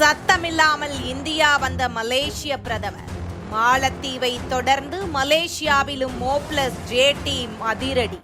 சத்தமில்லாமல் India வந்த மலேசிய பிரதமர். மாலத்தீவை தொடர்ந்து மலேசியாவிலும் மோப்ளஸ் ஜே டீம் அதிரடி.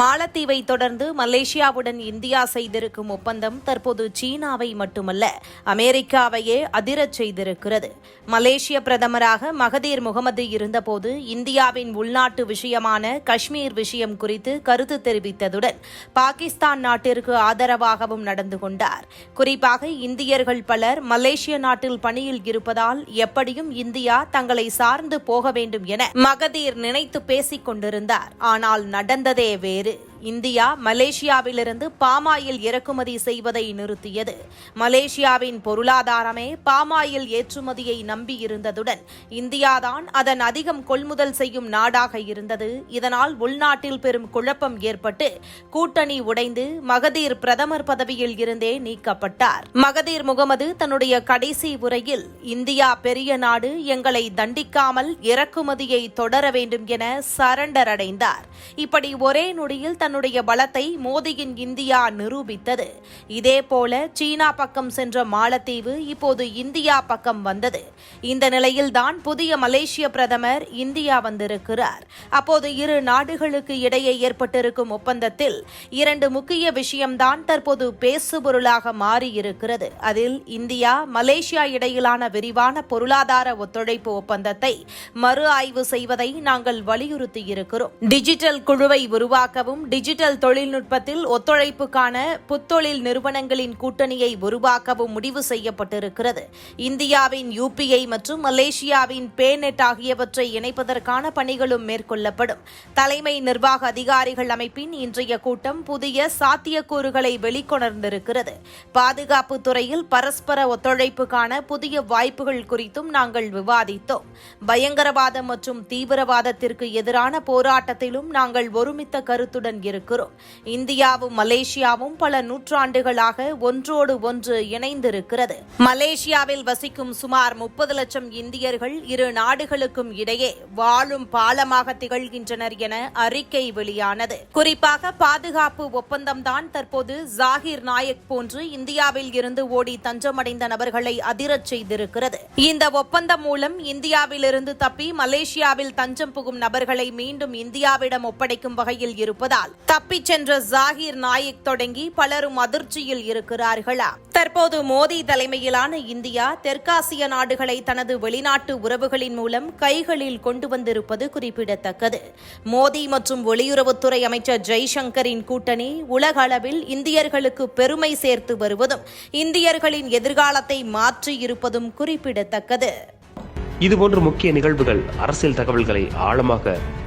மாலத்தீவை தொடர்ந்து மலேசியாவுடன் இந்தியா செய்திருக்கும் ஒப்பந்தம் தற்போது சீனாவை மட்டுமல்ல அமெரிக்காவையே அதிரச் செய்திருக்கிறது. மலேசிய பிரதமராக மகதீர் முகமது இருந்தபோது இந்தியாவின் உள்நாட்டு விஷயமான காஷ்மீர் விஷயம் குறித்து கருத்து தெரிவித்ததுடன் பாகிஸ்தான் நாட்டிற்கு ஆதரவாகவும் நடந்து கொண்டார். குறிப்பாக இந்தியர்கள் பலர் மலேசிய நாட்டில் பணியில் இருப்பதால் எப்படியும் இந்தியா தங்களை சார்ந்து போக வேண்டும் என மகதீர் நினைத்து பேசிக் கொண்டிருந்தார். ஆனால் நடந்ததே வேறு. പേര് இந்தியா மலேசியாவிலிருந்து பாமாயில் இறக்குமதி செய்வதை நிறுத்தியது. மலேசியாவின் பொருளாதாரமே பாமாயில் ஏற்றுமதியை நம்பியிருந்ததுடன் இந்தியாதான் அதன் அதிகம் கொள்முதல் செய்யும் நாடாக இருந்தது. இதனால் உள்நாட்டில் பெரும் குழப்பம் ஏற்பட்டு கூட்டணி உடைந்து மகதீர் பிரதமர் பதவியில் இருந்தே நீக்கப்பட்டார். மகதீர் முகமது தன்னுடைய கடைசி உரையில் இந்தியா பெரிய நாடு எங்களை தண்டிக்காமல் இறக்குமதியை தொடர வேண்டும் என சரண்டர் அடைந்தார். இப்படி ஒரே நொடியில் தன் தன்னுடைய பலத்தை மோடியின் இந்தியா நிரூபித்தது. இதேபோல சீனா பக்கம் சென்ற மாலத்தீவு இப்போது இந்தியா பக்கம் வந்தது. இந்த நிலையில்தான் புதிய மலேசிய பிரதமர் இந்தியா வந்திருக்கிறார். அப்போது இரு நாடுகளுக்கு இடையே ஏற்பட்டிருக்கும் ஒப்பந்தத்தில் இரண்டு முக்கிய விஷயம்தான் தற்போது பேசுபொருளாக மாறியிருக்கிறது. அதில் இந்தியா மலேசியா இடையிலான விரிவான பொருளாதார ஒத்துழைப்பு ஒப்பந்தத்தை மறு ஆய்வு செய்வதை நாங்கள் வலியுறுத்தியிருக்கிறோம். டிஜிட்டல் குழுவை உருவாக்கவும் டிஜிட்டல் தொழில்நுட்பத்தில் ஒத்துழைப்புக்கான புத்தொழில் நிறுவனங்களின் கூட்டணியை உருவாக்கவும் முடிவு செய்யப்பட்டிருக்கிறது. இந்தியாவின் யூபிஐ மற்றும் மலேசியாவின் பேநெட் ஆகியவற்றை இணைப்பதற்கான பணிகளும் மேற்கொள்ளப்படும். தலைமை நிர்வாக அதிகாரிகள் அமைப்பின் இன்றைய கூட்டம் புதிய சாத்தியக்கூறுகளை வெளிக்கொணர்ந்திருக்கிறது. பாதுகாப்பு துறையில் பரஸ்பர ஒத்துழைப்புக்கான புதிய வாய்ப்புகள் குறித்தும் நாங்கள் விவாதித்தோம். பயங்கரவாதம் மற்றும் தீவிரவாதத்திற்கு எதிரான போராட்டத்திலும் நாங்கள் ஒருமித்த கருத்துடன் இருக்கிறோம் இந்தியாவும் மலேசியாவும் பல நூற்றாண்டுகளாக ஒன்றோடு ஒன்று இணைந்திருக்கிறது. மலேசியாவில் வசிக்கும் சுமார் முப்பது லட்சம் இந்தியர்கள் இரு நாடுகளுக்கும் இடையே வாழும் பாலமாக திகழ்கின்றனர் என அறிக்கை வெளியானது. குறிப்பாக பாதுகாப்பு ஒப்பந்தம்தான் தற்போது ஜாகிர் நாயக் போன்று இந்தியாவில் இருந்து ஓடி தஞ்சமடைந்த நபர்களை அதிரச் செய்திருக்கிறது. இந்த ஒப்பந்தம் மூலம் இந்தியாவிலிருந்து தப்பி மலேசியாவில் தஞ்சம் புகும் நபர்களை மீண்டும் இந்தியாவிடம் ஒப்படைக்கும் வகையில் இருப்பதால் தப்பிச் சென்ற ஜாகிர் நாயக் தொடங்கி பலரும் அதிர்ச்சியில் இருக்கிறார்களா? தற்போது மோடி தலைமையிலான இந்தியா தெற்காசிய நாடுகளை தனது வெளிநாட்டு உறவுகளின் மூலம் கைகளில் கொண்டு வந்திருப்பது குறிப்பிடத்தக்கது. மோடி மற்றும் வெளியுறவுத்துறை அமைச்சர் ஜெய்சங்கரின் கூட்டணி உலக அளவில் இந்தியர்களுக்கு பெருமை சேர்த்து வருவதும் இந்தியர்களின் எதிர்காலத்தை மாற்றியிருப்பதும் குறிப்பிடத்தக்கது. இதுபோன்ற முக்கிய நிகழ்வுகள் அரசியல் தகவல்களை ஆழமாக